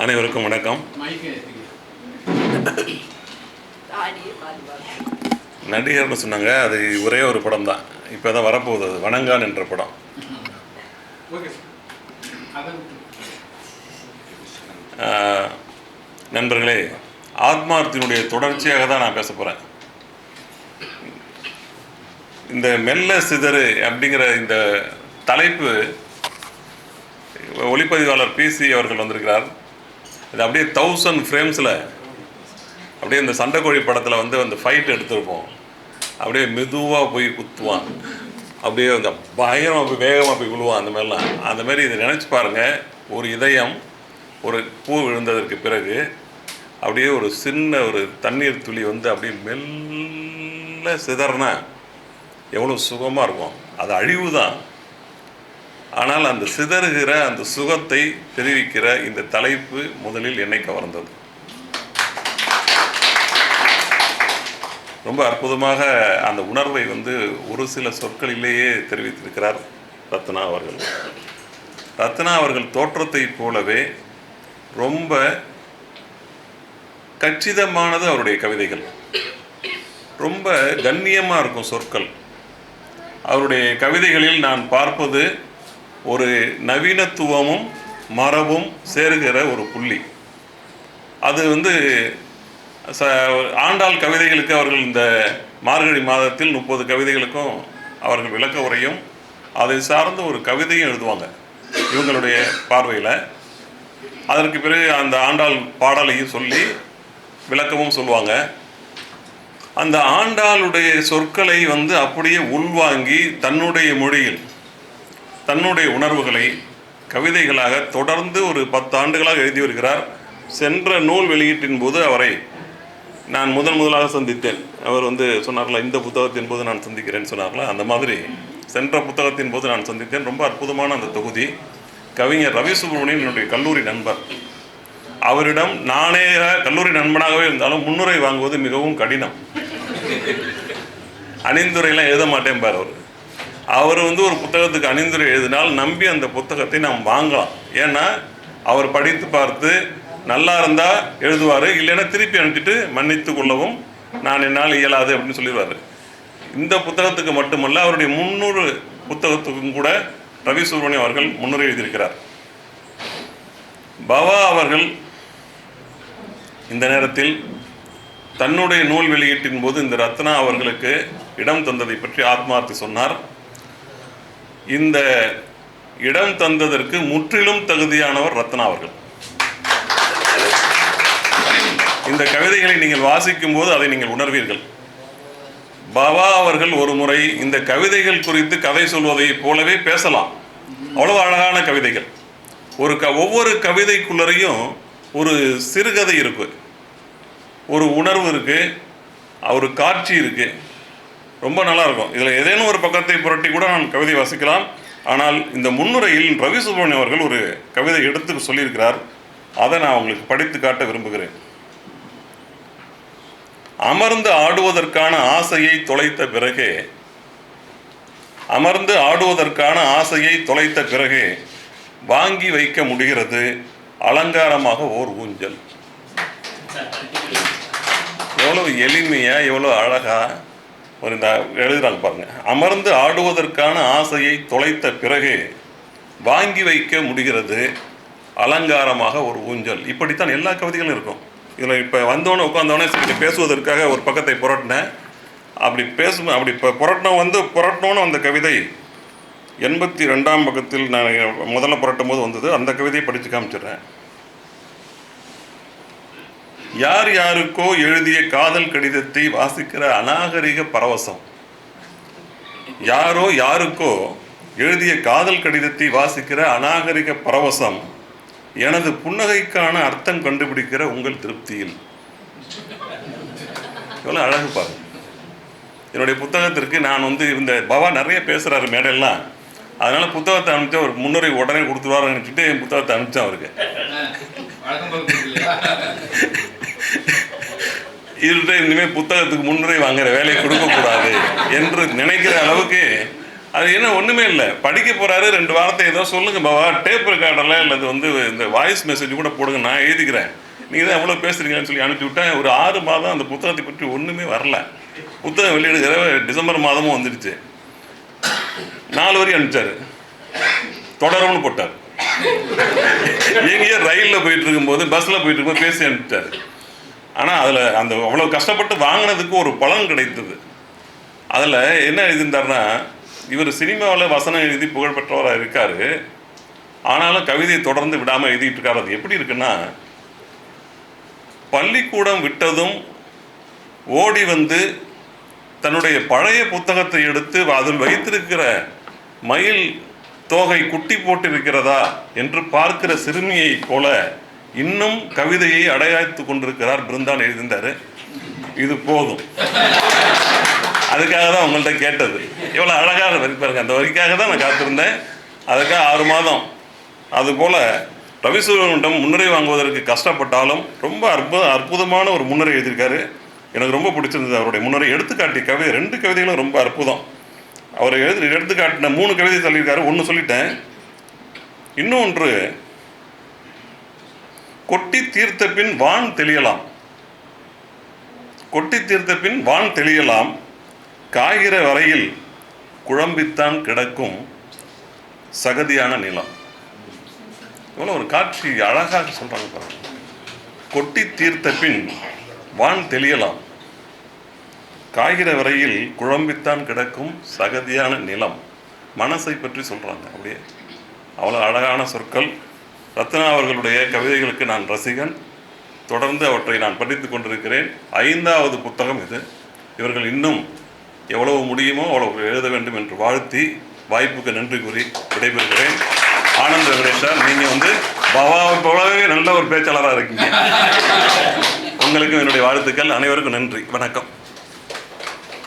அனைவருக்கும் வணக்கம். நடிகர்னு சொன்னாங்க அது ஒரே ஒரு படம் தான் இப்போ தான் வரப்போகுது அது வணங்கான் என்ற படம். நண்பர்களே ஆத்மார்த்தினுடைய தொடர்ச்சியாக தான் நான் பேச போகிறேன் இந்த மெல்ல சிதறு அப்படிங்கிற இந்த தலைப்பு ஒளிப்பதிவாளர் பிசி அவர்கள் வந்திருக்கிறார். இது அப்படியே தௌசண்ட் ஃப்ரேம்ஸில் அப்படியே இந்த சண்டைக்கோழி படத்தில் வந்து அந்த ஃபைட் எடுத்திருப்போம். அப்படியே மெதுவாக போய் குத்துவான். அப்படியே அந்த பயங்கரமாக போய் வேகமாக போய் விழுவான் அந்த மாதிரிலாம். அந்த மாதிரி இதை நினச்சி பாருங்கள் ஒரு இதயம் ஒரு பூ விழுந்ததற்கு பிறகு அப்படியே ஒரு சின்ன ஒரு தண்ணீர் துளி வந்து அப்படியே மெல்ல சிதறனா எவ்வளோ சுகமாக இருக்கும். அது அழிவு தான் ஆனால் அந்த சிதறுகிற அந்த சுகத்தை தெரிவிக்கிற இந்த தலைப்பு முதலில் என்னை கவர்ந்தது. ரொம்ப அற்புதமாக அந்த உணர்வை வந்து ஒரு சில சொற்களிலேயே தெரிவித்திருக்கிறார் ரத்னா அவர்கள். ரத்னா அவர்கள் தோற்றத்தைப் போலவே ரொம்ப கச்சிதமானது அவருடைய கவிதைகள். ரொம்ப கண்ணியமாக இருக்கும் சொற்கள். அவருடைய கவிதைகளில் நான் பார்ப்பது ஒரு நவீனத்துவமும் மரபும் சேருகிற ஒரு புள்ளி. அது வந்து ச ஆண்டாள் கவிதைகளுக்கு அவர்கள் இந்த மார்கழி மாதத்தில் முப்பது கவிதைகளுக்கும் அவர்கள் விளக்க உரையும் அதை சார்ந்த ஒரு கவிதையும் எழுதுவாங்க இவங்களுடைய பார்வையில். அதற்கு பிறகு அந்த ஆண்டாள் பாடலையும் சொல்லி விளக்கமும் சொல்லுவாங்க. அந்த ஆண்டாளுடைய சொற்களை வந்து அப்படியே உள்வாங்கி தன்னுடைய மொழியில் தன்னுடைய உணர்வுகளை கவிதைகளாக தொடர்ந்து ஒரு பத்து ஆண்டுகளாக எழுதி வருகிறார். சென்ற நூல் வெளியீட்டின் போது அவரை நான் முதன் முதலாக சந்தித்தேன். அவர் வந்து சொன்னார்ல இந்த புத்தகத்தின் போது நான் சந்திக்கிறேன்னு சொன்னார்ல அந்த மாதிரி சென்ற புத்தகத்தின் போது நான் சந்தித்தேன். ரொம்ப அற்புதமான அந்த தொகுதி. கவிஞர் ரவி சுப்ரமணியன் என்னுடைய கல்லூரி நண்பர். அவரிடம் நானே கல்லூரி நண்பனாகவே இருந்தாலும் முன்னுரை வாங்குவது மிகவும் கடினம். அணிந்துரையெல்லாம் எழுத மாட்டேன் பார் அவர். அவர் வந்து ஒரு புத்தகத்துக்கு அணிந்துரை எழுதினால் நம்பி அந்த புத்தகத்தை நாம் வாங்கலாம். ஏன்னா அவர் படித்து பார்த்து நல்லா இருந்தால் எழுதுவார் இல்லைன்னா திருப்பி அனுப்பிச்சிட்டு மன்னித்து கொள்ளவும் நான் என்னால் இயலாது அப்படின்னு சொல்லிடுவார். இந்த புத்தகத்துக்கு மட்டுமல்ல அவருடைய முன்னூறு புத்தகத்துக்கும் கூட ரவி சுப்ரமணியம் அவர்கள் முன்னுரை எழுதியிருக்கிறார். பவா அவர்கள் இந்த நேரத்தில் தன்னுடைய நூல் வெளியீட்டின் போது இந்த ரத்னா அவர்களுக்கு இடம் தந்ததை பற்றி ஆத்மார்த்தி சொன்னார். இந்த இடம் தந்ததற்கு முற்றிலும் தகுதியானவர் ரத்னா அவர்கள். இந்த கவிதைகளை நீங்கள் வாசிக்கும் போது அதை நீங்கள் உணர்வீர்கள். பாபா அவர்கள் ஒரு முறை இந்த கவிதைகள் குறித்து கதை சொல்வதைப் போலவே பேசலாம். அவ்வளவு அழகான கவிதைகள். ஒரு க ஒவ்வொரு கவிதைக்குள்ளரையும் ஒரு சிறுகதை இருக்கு. ஒரு உணர்வு இருக்கு. ஒரு காட்சி இருக்குது ரொம்ப நல்லா இருக்கும் இதில் ஏதேனும் ஒரு பக்கத்தை புரட்டி கூட நான் கவிதை வாசிக்கலாம். ஆனால் இந்த முன்னுரையில் ரவி சுப்ரமணியம் அவர்கள் ஒரு கவிதை எடுத்து சொல்லியிருக்கிறார். அதை நான் உங்களுக்கு படித்து காட்ட விரும்புகிறேன். அமர்ந்து ஆடுவதற்கான ஆசையை தொலைத்த பிறகே அமர்ந்து ஆடுவதற்கான ஆசையை தொலைத்த பிறகே வாங்கி வைக்க முடிகிறது அலங்காரமாக ஓர் ஊஞ்சல். எவ்வளவு எளிமையா எவ்வளவு அழகா இந்த எழுதுறாங்க பாருங்க. அமர்ந்து ஆடுவதற்கான ஆசையை தொலைத்த பிறகு வாங்கி வைக்க முடிகிறது அலங்காரமாக ஒரு ஊஞ்சல். இப்படித்தான் எல்லா கவிதைகளும் இருக்கும். இதில் இப்போ வந்தோடனே உட்காந்தோடனே சரி பேசுவதற்காக ஒரு பக்கத்தை புரட்டினேன். அப்படி பேசும் அப்படி இப்போ புரட்டின வந்து புரட்டினோன்னு அந்த கவிதை எண்பத்தி ரெண்டாம் பக்கத்தில் நான் முதல்ல புரட்டும் போது வந்தது. அந்த கவிதையை படித்து காமிச்சிடுறேன். யார் யாருக்கோ எழுதிய காதல் கடிதத்தை வாசிக்கிற அநாகரிக பரவசம். யாரோ யாருக்கோ எழுதிய காதல் கடிதத்தை வாசிக்கிற அநாகரிக பரவசம் எனது புன்னகைக்கான அர்த்தம் கண்டுபிடிக்கிற உங்கள் திருப்தியில். எவ்வளோ அழகு பாருங்க. என்னுடைய புத்தகத்திற்கு நான் வந்து இந்த பவா நிறைய பேசுகிறாரு மேடெல்லாம் அதனால புத்தகத்தை அனுப்பிச்சு ஒரு முன்னுரை உடனே கொடுத்துருவாருன்னு நினச்சிட்டு என் புத்தகத்தை அனுப்பிச்சேன் அவருக்கு. வழக்கம் இனிமேல் புத்தகத்துக்கு முன்னுரை வாங்குற வேலையை கொடுக்கக்கூடாது என்று நினைக்கிற அளவுக்கு அது என்ன ஒன்றுமே இல்லை. படிக்க போகிறாரு ரெண்டு வார்த்தை ஏதோ சொல்லுங்க பாவா டேப் ரெக்கார்டரில் இல்லை வந்து இந்த வாய்ஸ் மெசேஜ் கூட போடுங்க நான் எழுதிக்கிறேன். நீங்கள் தான் எவ்வளோ பேசுறீங்கன்னு சொல்லி அனுப்பிச்சி விட்டேன். ஒரு ஆறு மாதம் அந்த புத்தகத்தை பற்றி ஒன்றுமே வரல. புத்தகம் வெளியிடுகிற டிசம்பர் மாதமும் வந்துடுச்சு. நாலு வரையும் அனுப்பிச்சாரு. தொடரும்னு போட்டார். எங்கேயோ ரயிலில் போயிட்டு இருக்கும்போது பஸ்ஸில் போயிட்டு இருக்கும்போது பேசி அனுப்பிச்சாரு. ஆனால் அதில் அந்த அவ்வளோ கஷ்டப்பட்டு வாங்கினதுக்கு ஒரு பலன் கிடைத்தது. அதில் என்ன எழுதியிருந்தார்னா இவர் சினிமாவில் வசனம் எழுதி புகழ்பெற்றவராக இருக்கார். ஆனாலும் கவிதையை தொடர்ந்து விடாமல் எழுதிட்டு இருக்காரு. அது எப்படி இருக்குன்னா பள்ளிக்கூடம் விட்டதும் ஓடி வந்து தன்னுடைய பழைய புத்தகத்தை எடுத்து அதில் வைத்திருக்கிற மயில் தோகை குட்டி போட்டிருக்கிறதா என்று பார்க்கிற சிறுமியைப் போல இன்னும் கவிதையை அடையாய்த்து கொண்டிருக்கிறார் பிருந்தான் எழுதியிருந்தாரு இது போதும். அதுக்காக தான் உங்கள்கிட்ட கேட்டது. எவ்வளோ அழகாக வரிப்பாருங்க அந்த வரிக்காக தான் நான் காத்திருந்தேன். அதுக்காக ஆறு மாதம். அதுபோல் ரவிசூரனிடம் முன்னுரை வாங்குவதற்கு கஷ்டப்பட்டாலும் ரொம்ப அற்புத அற்புதமான ஒரு முன்னுரை எழுதியிருக்காரு. எனக்கு ரொம்ப பிடிச்சிருந்தது அவருடைய முன்னுரை. எடுத்துக்காட்டிய கவிதை ரெண்டு கவிதைகளும் ரொம்ப அற்புதம். அவர் எழுதி எடுத்துக்காட்டின மூணு கவிதை சொல்லியிருக்காரு ஒன்று சொல்லிட்டேன். இன்னொன்று கொட்டி தீர்த்த பின் வான் தெளியலாம். கொட்டி தீர்த்த பின் வான் தெளியலாம். காய்கிற வரையில் குழம்பித்தான் கிடக்கும் சகதியான நிலம். இவ்வளோ ஒரு காட்சி அழகாக சொல்கிறாங்க பாருங்க. கொட்டி தீர்த்த பின் வான் தெளியலாம். காய்கிற வரையில் குழம்பித்தான் கிடக்கும் சகதியான நிலம். மனசை பற்றி சொல்கிறாங்க அப்படியே. அவ்வளோ அழகான சொற்கள். ரத்னா அவர்களுடைய கவிதைகளுக்கு நான் ரசிகன். தொடர்ந்து அவற்றை நான் படித்துக் கொண்டிருக்கிறேன். ஐந்தாவது புத்தகம் இது. இவர்கள் இன்னும் எவ்வளவு முடியுமோ அவ்வளவு எழுத வேண்டும் என்று வாழ்த்தி வாய்ப்புக்கு நன்றி கூறி விடைபெறுகிறேன். ஆனந்த விரேஷா நீங்கள் வந்து பவாவை போலவே நல்ல ஒரு பேச்சாளராக இருக்கீங்க. உங்களுக்கும் என்னுடைய வாழ்த்துக்கள். அனைவருக்கும் நன்றி. வணக்கம்.